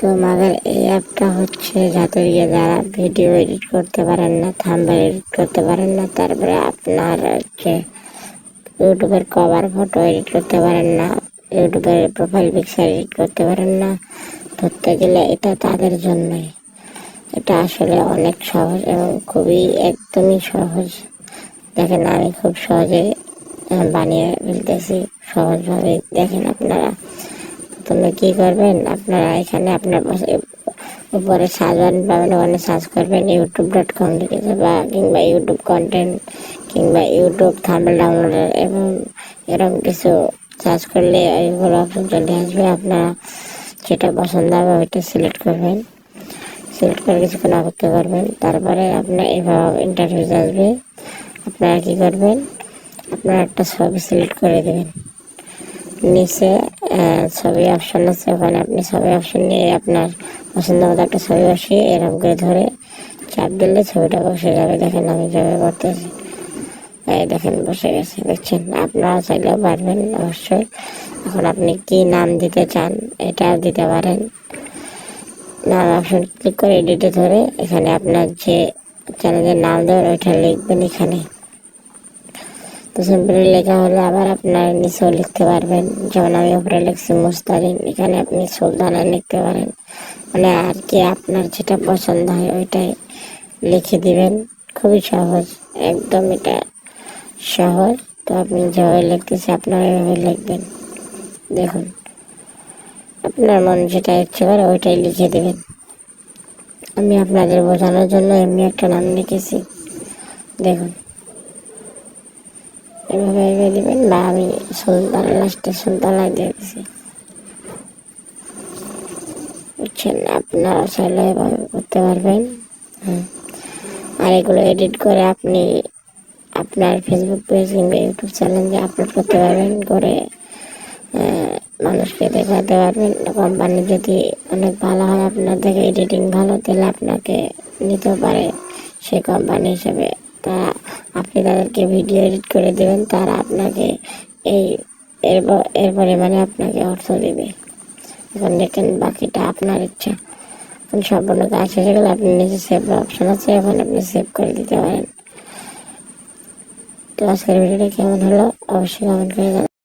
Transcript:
তো মাগার এই অ্যাপটা হচ্ছে যাদের ইয়ে যারা ভিডিও এডিট করতে পারেন না থাম্বাল এডিট করতে পারেন না, তারপরে আপনার হচ্ছে ইউটিউবের কভার ফটো এডিট করতে পারেন না, ইউটিউবের প্রোফাইল পিকচার এডিট করতে পারেন না। ধরতে গেলে এটা তাদের জন্যই। এটা আসলে অনেক সহজ এবং খুবই একদমই সহজ। দেখেন আমি খুব সহজে বানিয়ে ফেলতেছি। সহজভাবে দেখেন আপনারা। প্রথমে কি করবেন? আপনারা এখানে আপনার উপরে সার্চ পাবেন, ওখানে সার্চ করবেন ইউটিউব ডট কম লিখেছে বা কিংবা ইউটিউব কন্টেন্ট কিংবা ইউটিউব থাম্বেল ডাউনলোডার এবং এরকম কিছু সার্চ করলে এইগুলো অপশন চলে আসবে। আপনারা যেটা পছন্দ হবে ওইটা সিলেক্ট করবেন। সিলেক্ট করে কিছুক্ষণ অপেক্ষা করবেন, তারপরে আপনার এভাবে ইন্টারভিউ আসবে। আপনারা কী করবেন? আপনারা একটা ছবি সিলেক্ট করে দেবেন। নিচে ছবি অপশন আছে। ওখানে আপনি ছবি অপশন নিয়ে আপনার পছন্দ মতো একটা ছবি বসিয়ে এরকম করে ধরে চাপ দিলে ছবিটা বসে যাবে। দেখেন আমি যাবে করতেছি। এই দেখেন, বসে গেছে। দেখছেন? আপনারা চাইলেও পারবেন, অবশ্যই। এখন আপনি কি নাম দিতে চান, এটাও দিতে পারেন। নাম অপশন ক্লিক করে এডিটে ধরে এখানে আপনার যে চ্যানেলের নাম দেবেন, ওইটা লিখবেন এখানে। সিম্পলি লেখা হলে আবার আপনার নিচেও লিখতে পারবেন। যেমন আমি উপরে লিখছি মুস্তারিন এখানে আপনি সুলতানা লিখতে পারেন। মানে আর কি আপনার যেটা পছন্দ হয় ওইটাই লিখে দিবেন। খুবই সহজ, একদম এটা সহজ। তো আপনি যেভাবে লিখতেছে আপনারা এভাবে লিখবেন। দেখুন, আপনার মন যেটা ইচ্ছে করে ওইটাই লিখে দেবেন। আমি আপনাদের বোঝানোর জন্য এমনি একটা নাম লিখেছি। দেখুন এভাবে এভাবে দিবেন বা আমি সুলতান লাস্টে সুলতানা দিয়েছি বুঝছেন আপনারা চাইলে এভাবে করতে পারবেন হুম। আর এগুলো এডিট করে আপনি আপনার ফেসবুক পেজ কিংবা ইউটিউব চ্যানেলে আপলোড করতে পারবেন করে মানুষকে দেখাতে পারবেন কোম্পানি যদি অনেক ভালো হয় আপনার থেকে এডিটিং ভালো তাহলে আপনাকে নিতে পারে সেই কোম্পানি হিসেবে তা আপনি তাদেরকে ভিডিও এডিট করে দেবেন, তারা আপনাকে এই এর ব- এর পরিমাণে আপনাকে অর্থ দেবে। এখন দেখেন বাকিটা আপনার ইচ্ছা। এখন সম্পূর্ণ কাজ শেষে গেলে আপনি নিজে সেভ অপশন আছে, এখন আপনি সেভ করে দিতে পারেন। তো আজকের ভিডিওটা কেমন হলো? অবশ্যই কমেন্ট করে